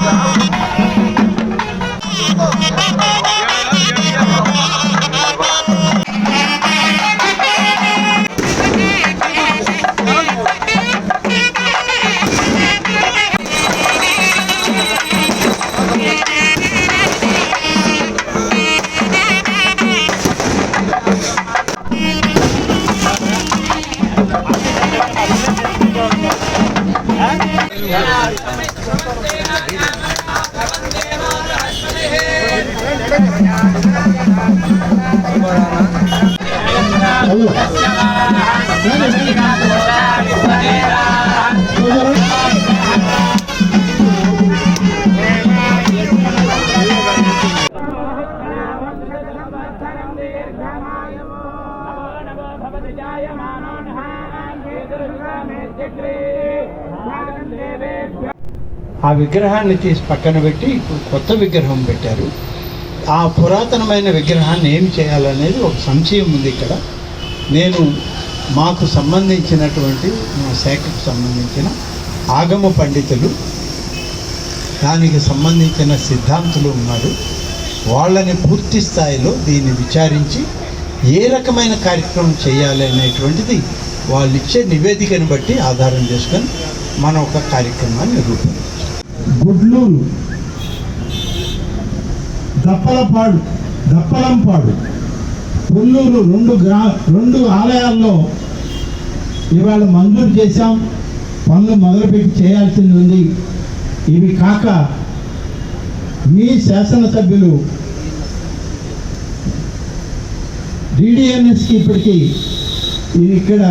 Thank. ఆ విగ్రహాన్ని తీసి పక్కన పెట్టి ఇప్పుడు కొత్త విగ్రహం పెట్టారు. ఆ పురాతనమైన విగ్రహాన్ని ఏం చేయాలనేది ఒక సంశయం ఉంది ఇక్కడ. నేను మాకు సంబంధించినటువంటి మా శాఖకు సంబంధించిన ఆగమ పండితులు దానికి సంబంధించిన సిద్ధాంతులు ఉన్నారు. వాళ్ళని పూర్తి స్థాయిలో దీన్ని విచారించి ఏ రకమైన కార్యక్రమం చేయాలి అనేటువంటిది వాళ్ళు ఇచ్చే నివేదికను బట్టి ఆధారం చేసుకొని మనం ఒక కార్యక్రమాన్ని రూపొందించాం గుడ్లూరు దప్పలపాడు దప్పలంపాడు పుల్లూరు రెండు గ్రా రెండు ఆలయాల్లో ఇవాళ మంజూరు చేశాం. పనులు మొదలుపెట్టి చేయాల్సింది ఉంది. ఇవి కాక మీ శాసనసభ్యులు డిడిఎన్ఎస్కి ఇప్పటికీ ఇది ఇక్కడ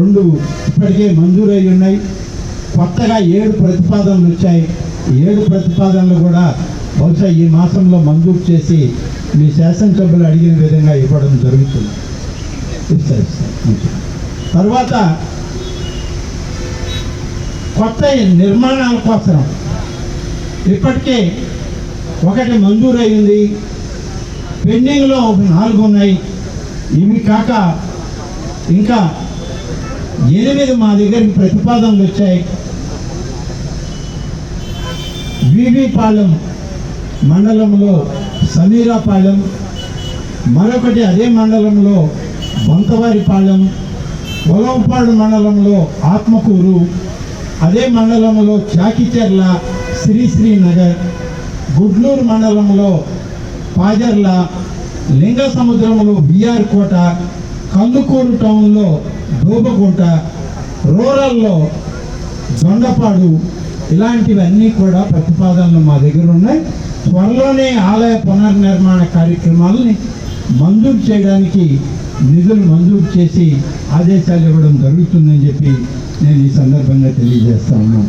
రెండు ఇప్పటికే మంజూరై ఉన్నాయి. కొత్తగా ఏడు ప్రతిపాదనలు వచ్చాయి. ఏడు ప్రతిపాదనలు కూడా బహుశా ఈ మాసంలో మంజూరు చేసి మీ శాసనసభ్యులు అడిగిన విధంగా ఇవ్వడం జరుగుతుంది. ఇస్తారు ఇస్తారు తర్వాత కొత్త నిర్మాణాల కోసం ఇప్పటికే ఒకటి మంజూరు అయింది పెండింగ్లో ఒక నాలుగు ఉన్నాయి. ఇవి కాక ఇంకా ఎనిమిది మా దగ్గరికి ప్రతిపాదనలు వచ్చాయి. వివిపాలెం మండలంలో సమీరాపాలెం మరొకటి అదే మండలంలో బొంతవారిపాలెం పొలంపాడు మండలంలో ఆత్మకూరు అదే మండలంలో చాకిచెర్ల శ్రీశ్రీ నగర్ గుడ్లూరు మండలంలో పాజర్ల లింగ సముద్రంలో బిఆర్ కోట కందుకూరు టౌన్లో దోబగుంట రూరల్లో దొండపాడు ఇలాంటివన్నీ కూడా ప్రతిపాదనలు మా దగ్గర ఉన్నాయి. త్వరలోనే ఆలయ పునర్నిర్మాణ కార్యక్రమాలని మంజూరు చేయడానికి నిధులు మంజూరు చేసి ఆదేశాలు ఇవ్వడం జరుగుతుందని చెప్పి నేను ఈ సందర్భంగా తెలియజేస్తాను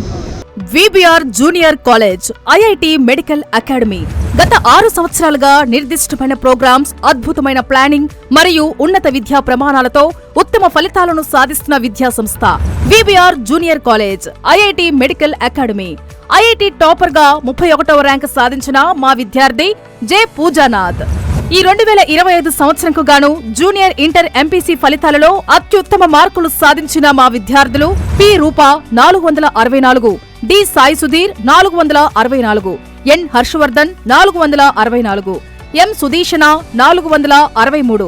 VBR junior college IIT medical academy. గత ఆరు సంవత్సరాలుగా నిర్దిష్టమైన ప్రోగ్రామ్స్ అద్భుతమైన ప్లానింగ్ మరియు ఉన్నత విద్యా ప్రమాణాలతో ఉత్తమ ఫలితాలను సాధిస్తున్న విద్యా సంస్థ VBR junior college IIT medical academy. IIT టాపర్గా ముప్పై ఒకటవ ర్యాంక్ సాధించిన మా విద్యార్థి జె పూజానాథ్. ఈ రెండు వేల ఇరవై ఐదు సంవత్సరంకు గాను జూనియర్ ఇంటర్ ఎంపీసీ ఫలితాలలో అత్యుత్తమ మార్కులు సాధించిన మా విద్యార్థులు పి రూప నాలుగు వందల అరవై నాలుగు డి సాయి సుధీర్ నాలుగు వందల అరవై నాలుగు ఎన్ హర్షవర్ధన్ నాలుగు వందల అరవై నాలుగు ఎం సుదీషణ నాలుగు వందల అరవై మూడు.